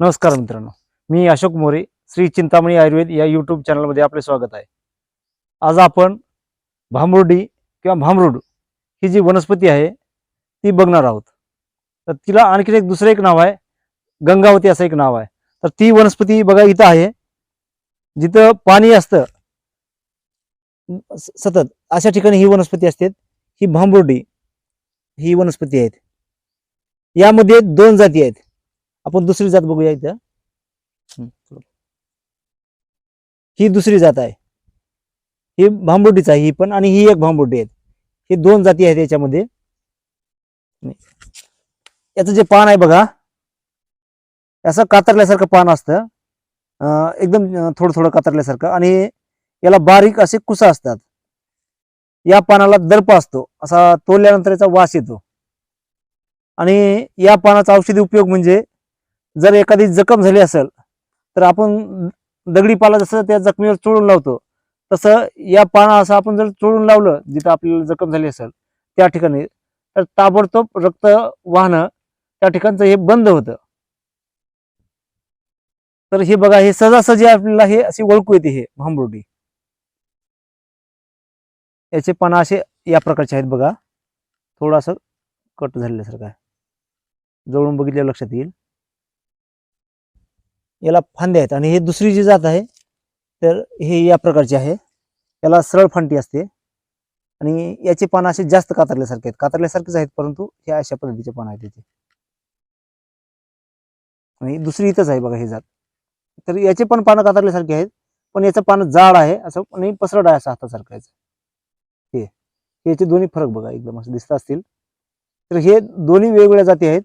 नमस्कार मित्रांनो. मी अशोक मोरे श्री चिंतामणी आयुर्वेद या यूट्यूब चॅनलमध्ये आपले स्वागत आहे. आज आपण भांबरुडी किंवा भामरूड ही जी वनस्पती आहे ती बघणार आहोत. तर तिला आणखीन एक दुसरं एक नाव आहे गंगावती असं एक नाव आहे. तर ती वनस्पती बघा इथं आहे. जिथं पाणी असतं स- सतत अशा ठिकाणी ही वनस्पती असते. ही भांबरुडी ही वनस्पती आहेत. यामध्ये दोन जाती आहेत. आपण दुसरी जात बघूया इथं. ही दुसरी जात आहे. ही भांबुर्डीच आहे ही पण आणि ही एक भांबुडी आहे हे दोन जाती आहेत याच्यामध्ये. याचं जे पान आहे बघा असं कातरल्यासारखं पान असतं. एकदम थोडं थोडं कातरल्यासारखं आणि याला बारीक असे कुसा असतात. या पानाला दर्प असतो. असा तोडल्यानंतर याचा वास येतो. आणि या पानाचा औषधी उपयोग म्हणजे जर एखादी जखम झाली असेल तर आपण दगडी पाला जसं त्या जखमीवर चोळून लावतो तसं या पाना असं आपण जर चोळून लावलं जिथं आपल्याला जखम झाली असेल त्या ठिकाणी तर ताबडतोब रक्त वाहनं त्या ठिकाणचं हे बंद होतं. तर हे बघा हे सहजासहजी आपल्याला हे अशी ओळखू येते हे भांबुर्डी. याचे पानं असे या प्रकारचे आहेत बघा. थोडासा कट झालेल्यासारखं आहे. जवळून बघितल्यावर लक्षात येईल. याला फांद्या आहेत. आणि हे दुसरी जी जात आहे तर हे या प्रकारची आहे. याला सरळ फांटी असते. आणि याचे पानं असे जास्त कातरल्यासारखे आहेत. कातरल्यासारखेच आहेत परंतु हे अशा पद्धतीचे पानं आहेत याचे आणि दुसरी इथंच आहे बघा हे जात. तर याचे पण पानं कातरल्यासारखे आहेत पण याचं पानं जाड आहे असं आणि पसरड आहे असं हातासारखं याचं हे हे याचे दोन्ही फरक बघा एकदम असं दिसत असतील. तर हे दोन्ही वेगवेगळ्या जाती आहेत.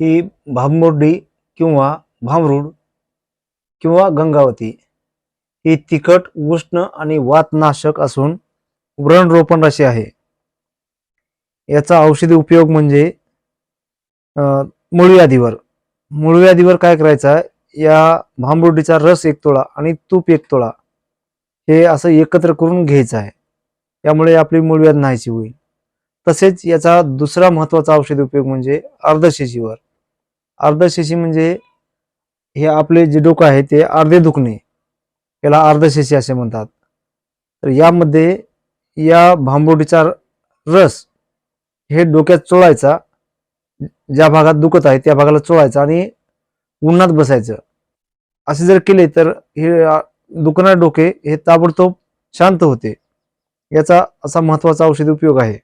ही भांबोर्डी किंवा भामरूड किंवा गंगावती ही तिखट उष्ण आणि वातनाशक असून व्रणरोपण अशी आहे. याचा औषधी उपयोग म्हणजे अं, मूळव्याधीवर. मूळव्याधीवर काय करायचा या भांबुर्डीचा रस एक तोळा आणि तूप एक तोळा हे असं एकत्र करून घ्यायचं आहे. यामुळे आपली मूळव्याध नाहीशी होईल. तसेच याचा दुसरा महत्त्वाचा औषधी उपयोग म्हणजे अर्धशेजीवर अर्धशिशी म्हणजे हे आपले जे डोकं आहे ते अर्धे दुखणे. याला अर्धशिशी असे म्हणतात. तर यामध्ये या भांबोडीचा रस हे डोक्यात चोळायचा ज्या भागात दुखत आहे त्या भागाला चोळायचा आणि उन्हात बसायचं. असे जर केले तर हे दुखणारे डोके हे ताबडतोब शांत होते. याचा असा महत्त्वाचा औषधी उपयोग आहे.